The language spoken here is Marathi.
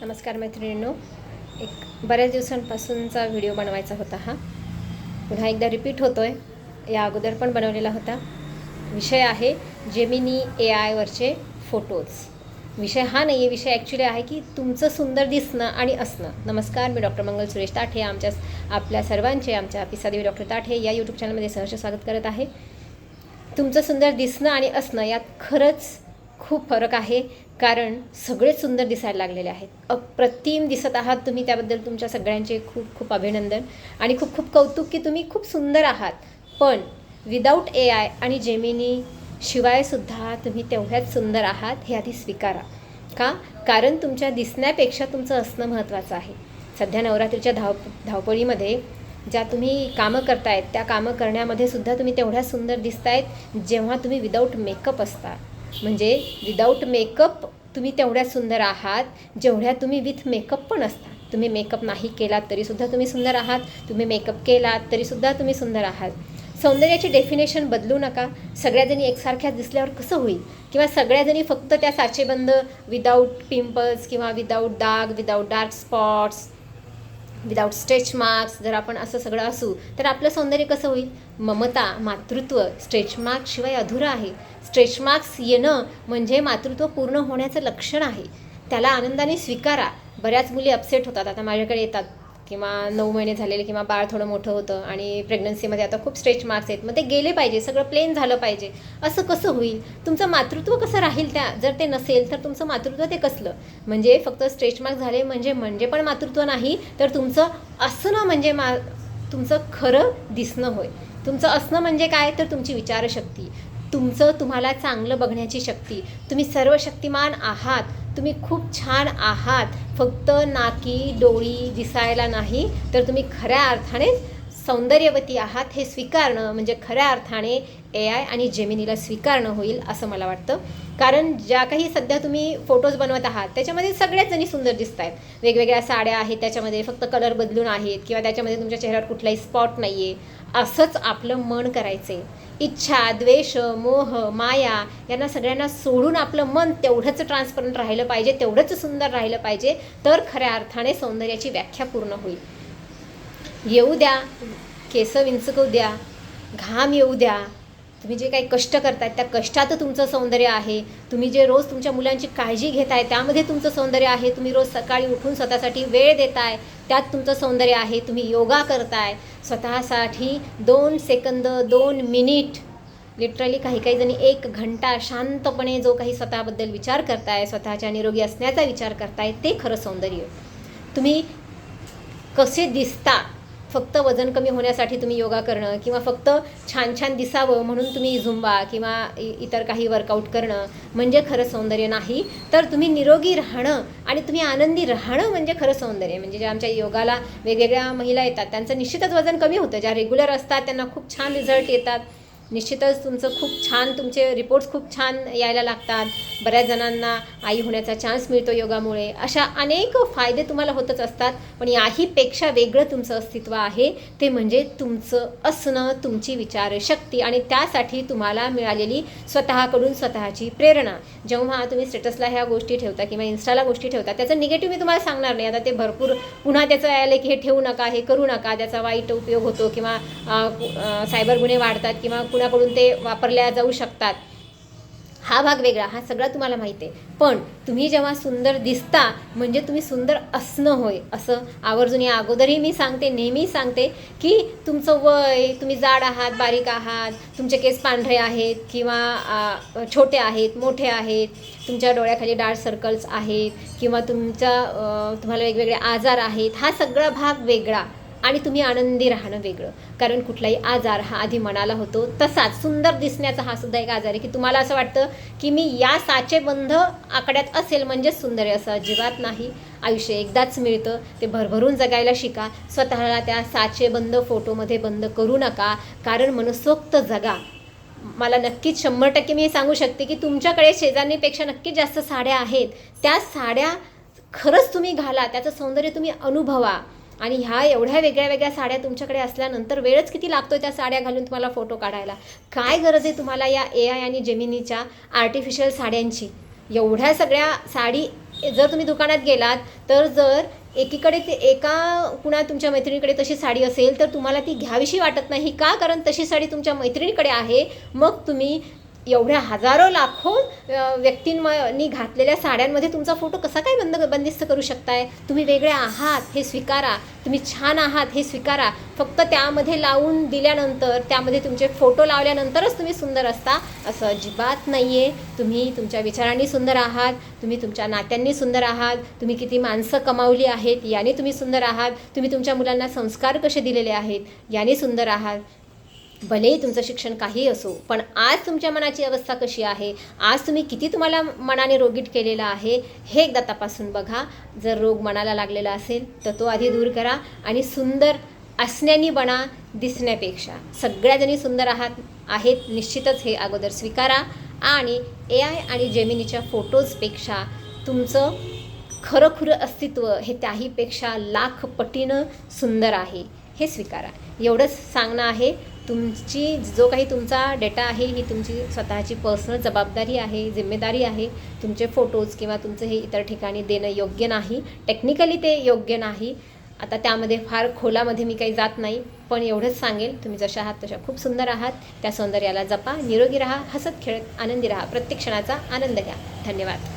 नमस्कार मैत्रिणींनो. एक बऱ्याच दिवसांपासूनचा व्हिडिओ बनवायचा होता हा. पुन्हा एकदा रिपीट होतो आहे या अगोदर पण बनवलेला होता. विषय आहे जेमिनी ए आयवरचे फोटोज विषय हा नाही आहे विषय ॲक्च्युली आहे की तुमचं सुंदर दिसणं आणि असणं. नमस्कार मी डॉक्टर मंगल सुरेश ताठे आमच्या आपल्या सर्वांचे आमच्या पिसादेवी डॉक्टर ताठे या यूट्यूब चॅनलमध्ये सहर्ष स्वागत करत आहे. तुमचं सुंदर दिसणं आणि असणं यात खरंच खूप फरक आहे कारण सगळेच सुंदर दिसायला लागलेले आहेत. अप्रतिम दिसत आहात तुम्ही त्याबद्दल तुमच्या सगळ्यांचे खूप खूप अभिनंदन आणि खूप खूप कौतुक की तुम्ही खूप सुंदर आहात. पण विदाऊट ए आय आणि जेमिनी शिवायसुद्धा तुम्ही तेवढ्याच सुंदर आहात हे आधी स्वीकारा. का? कारण तुमच्या दिसण्यापेक्षा तुमचं असणं महत्त्वाचं आहे. सध्या नवरात्रीच्या धाव धावपळीमध्ये ज्या तुम्ही कामं करतायत त्या कामं करण्यामध्ये सुद्धा तुम्ही तेवढ्या सुंदर दिसतायत जेव्हा तुम्ही विदाऊट मेकअप असता. म्हणजे विदाऊट मेकअप तुम्ही तेवढ्या सुंदर आहात जेवढ्या तुम्ही विथ मेकअप पण असता. तुम्ही मेकअप नाही केलात तरीसुद्धा तुम्ही सुंदर आहात तुम्ही मेकअप केलात तरीसुद्धा तुम्ही सुंदर आहात. सौंदर्याची डेफिनेशन बदलू नका. सगळ्याजणी एकसारख्या दिसल्यावर कसं होईल? किंवा सगळ्याजणी फक्त त्या साचेबंद विदाऊट पिंपल्स किंवा without dark without dark spots without stretch marks जर आपण असं सगळं असू तर आपलं सौंदर्य कसं होईल? ममता मातृत्व स्ट्रेच मार्क्स शिवाय अधुरं आहे. स्ट्रेच मार्क्स येणं म्हणजे मातृत्व पूर्ण होण्याचं लक्षण आहे. त्याला आनंदाने स्वीकारा. बऱ्याच मुली अपसेट होतात. आता माझ्याकडे येतात. किंवा नऊ महिने झालेले किंवा बाळ थोडं मोठं होतं आणि प्रेग्नन्सीमध्ये आता खूप स्ट्रेच मार्क्स आहेत मग ते गेले पाहिजे सगळं प्लेन झालं पाहिजे. असं कसं होईल? तुमचं मातृत्व कसं राहील त्या जर ते नसेल तर तुमचं मातृत्व ते कसलं? म्हणजे फक्त स्ट्रेच मार्क्स झाले म्हणजे म्हणजे पण मातृत्व नाही तर तुमचं असणं म्हणजे मा तुमचं खरं दिसणं होय. तुमचं असणं म्हणजे काय? तर तुमची विचारशक्ती. तुमचं तुम्हाला चांगलं बघण्याची शक्ती. तुम्ही सर्व शक्तिमान आहात. तुम्ही खूप छान आहात. फक्त नाकी डोळी दिसायला नाही तर तुम्ही खऱ्या अर्थाने सौंदर्यवती आहात हे स्वीकारणं म्हणजे खऱ्या अर्थाने ए आय आणि जेमिनीला स्वीकारणं होईल असं मला वाटतं. कारण ज्या काही सध्या तुम्ही फोटोज बनवत आहात त्याच्यामध्ये सगळ्याच जणी सुंदर दिसत आहेत वेगवेगळ्या साड्या आहेत त्याच्यामध्ये फक्त कलर बदलून आहेत किंवा त्याच्यामध्ये तुमच्या चेहऱ्यावर कुठलाही स्पॉट नाही आहे असंच आपलं मन करायचं इच्छा द्वेष मोह माया यांना सगळ्यांना सोडून आपलं मन तेवढंच ट्रान्सपरंट राहिलं पाहिजे तेवढंच सुंदर राहिलं पाहिजे तर खऱ्या अर्थाने सौंदर्याची व्याख्या पूर्ण होईल. येऊ द्या केस विंचकू द्या घाम येऊ द्या तुम्ही जे काही कष्ट करताय त्या कष्टात तुमचं सौंदर्य आहे. तुम्ही जे रोज तुमच्या मुलांची काळजी घेताय त्यामध्ये तुमचं सौंदर्य आहे. तुम्ही रोज सकाळी उठून स्वतःसाठी वेळ देताय त्यात तुमचं सौंदर्य आहे. तुम्ही योगा करताय. स्वतःसाठी दोन सेकंद दोन मिनिट लिटरली काही काही जणी एक घंटा शांतपणे जो काही स्वतःबद्दल विचार करताय स्वतःच्या निरोगी असण्याचा विचार करताय ते खरं सौंदर्य. तुम्ही कसे दिसता फक्त वजन कमी होण्यासाठी तुम्ही योगा करणं किंवा फक्त छान छान दिसावं म्हणून तुम्ही झुंबा किंवा इ इतर काही वर्कआउट करणं म्हणजे खरं सौंदर्य नाही. तर तुम्ही निरोगी राहणं आणि तुम्ही आनंदी राहणं म्हणजे खरं सौंदर्य. म्हणजे ज्या आमच्या योगाला वेगवेगळ्या महिला येतात त्यांचं निश्चितच वजन कमी होतं. ज्या रेग्युलर असतात त्यांना खूप छान रिझल्ट येतात. निश्चितच तुमचं खूप छान तुमचे रिपोर्ट्स खूप छान यायला लागतात. बऱ्याच जणांना आई होण्याचा चान्स मिळतो योगामुळे. अशा अनेक फायदे तुम्हाला होतच असतात पण याहीपेक्षा वेगळं तुमचं अस्तित्व आहे. ते म्हणजे तुमचं असणं तुमची विचारशक्ती आणि त्यासाठी तुम्हाला मिळालेली स्वतःकडून स्वतःची प्रेरणा. जेव्हा तुम्ही स्टेटसला ह्या गोष्टी ठेवता किंवा इन्स्टाला गोष्टी ठेवता त्याचं निगेटिव्ह मी तुम्हाला सांगणार नाही. आता ते भरपूर पुन्हा त्याचं आलं की हे ठेवू नका हे करू नका त्याचा वाईट उपयोग होतो किंवा सायबर गुन्हे वाढतात किंवा कुणाकडून ते वापरल्या जाऊ शकतात. हा भाग वेगळा हा सगळा तुम्हाला माहीत आहे. पण तुम्ही जेव्हा सुंदर दिसता म्हणजे तुम्ही सुंदर असणं होय असं आवर्जून या अगोदरही मी सांगते नेहमी सांगते की तुमचं वय तुम्ही जाड आहात बारीक आहात तुमचे केस पांढरे आहेत किंवा छोटे आहेत मोठे आहेत तुमच्या डोळ्याखाली डार्क सर्कल्स आहेत किंवा तुमच्या तुम्हाला वेगवेगळे आजार आहेत हा सगळा भाग वेगळा. आणि तुम्ही आनंदी राहणं वेगळं. कारण कुठलाही आजार हा आधी मनाला होतो तसाच सुंदर दिसण्याचा हा सुद्धा एक आजार आहे की तुम्हाला असं वाटतं की मी या साचेबंद आकड्यात असेल म्हणजेच सुंदर आहे असं अजिबात नाही. आयुष्य एकदाच मिळतं ते भरभरून जगायला शिका. स्वतःला त्या साचेबंद फोटोमध्ये बंद करू नका. कारण मनसोक्त जगा. मला नक्कीच शंभर टक्के मी हे सांगू शकते की तुमच्याकडे शेजारणीपेक्षा नक्कीच जास्त साड्या आहेत. त्या साड्या खरंच तुम्ही घाला त्याचं सौंदर्य तुम्ही अनुभवा. आणि ह्या एवढ्या वेगळ्या वेगळ्या साड्या तुमच्याकडे असल्यानंतर वेळच किती लागतो त्या साड्या घालून तुम्हाला फोटो काढायला? काय गरज आहे तुम्हाला या ए आय आणि जेमिनीच्या आर्टिफिशियल साड्यांची? एवढ्या सगळ्या साडी जर तुम्ही दुकानात गेलात तर जर एकीकडे ते एका कुणा तुमच्या मैत्रिणीकडे तशी साडी असेल तर तुम्हाला ती घ्यावीशी वाटत नाही. का? कारण तशी साडी तुमच्या मैत्रिणीकडे आहे. मग तुम्ही एवढ्या हजारो लाखो व्यक्तींनी घातलेल्या साड्यांमध्ये तुमचा फोटो कसा काय बंद बंदिस्त करू शकताय? तुम्ही वेगळे आहात हे स्वीकारा. तुम्ही छान आहात हे स्वीकारा. फक्त त्यामध्ये लावून दिल्यानंतर त्यामध्ये तुमचे फोटो लावल्यानंतरच तुम्ही सुंदर असता असं अजिबात नाही आहे तुम्ही तुमच्या विचारांनी सुंदर आहात तुम्ही तुमच्या नात्यांनी सुंदर आहात तुम्ही किती माणसं कमावली आहेत याने तुम्ही सुंदर आहात तुम्ही तुमच्या मुलांना संस्कार कसे दिलेले आहेत याने सुंदर आहात. भलेही तुमचं शिक्षण काही असो पण आज तुमच्या मनाची अवस्था कशी आहे? आज तुम्ही किती तुम्हाला मनाने रोगीट केलेला आहे? हे एकदा तपासून बघा. जर रोग मनाला लागलेला असेल तर तो आधी दूर करा आणि सुंदर असण्यानी बना दिसण्यापेक्षा. सगळ्याजणी सुंदर आहात आहेत निश्चितच हे अगोदर स्वीकारा आणि ए आय आणि जेमिनीच्या फोटोजपेक्षा तुमचं खरंखुरं अस्तित्व हे त्याहीपेक्षा लाख पटीनं सुंदर आहे हे स्वीकारा. एवढंच सांगणं आहे. तुमची जो काही तुमचा डेटा आहे ही तुमची स्वतःची पर्सनल जबाबदारी आहे जिम्मेदारी आहे तुमचे फोटोज किंवा तुमचं हे इतर ठिकाणी देणं योग्य नाही टेक्निकली ते योग्य नाही आता त्यामध्ये फार खोलामध्ये मी काही जात नाही पण एवढंच सांगेल तुम्ही जशा आहात तशा खूप सुंदर आहात त्या सौंदर्याला जपा निरोगी राहा हसत खेळत आनंदी राहा प्रत्येक क्षणाचा आनंद घ्या धन्यवाद.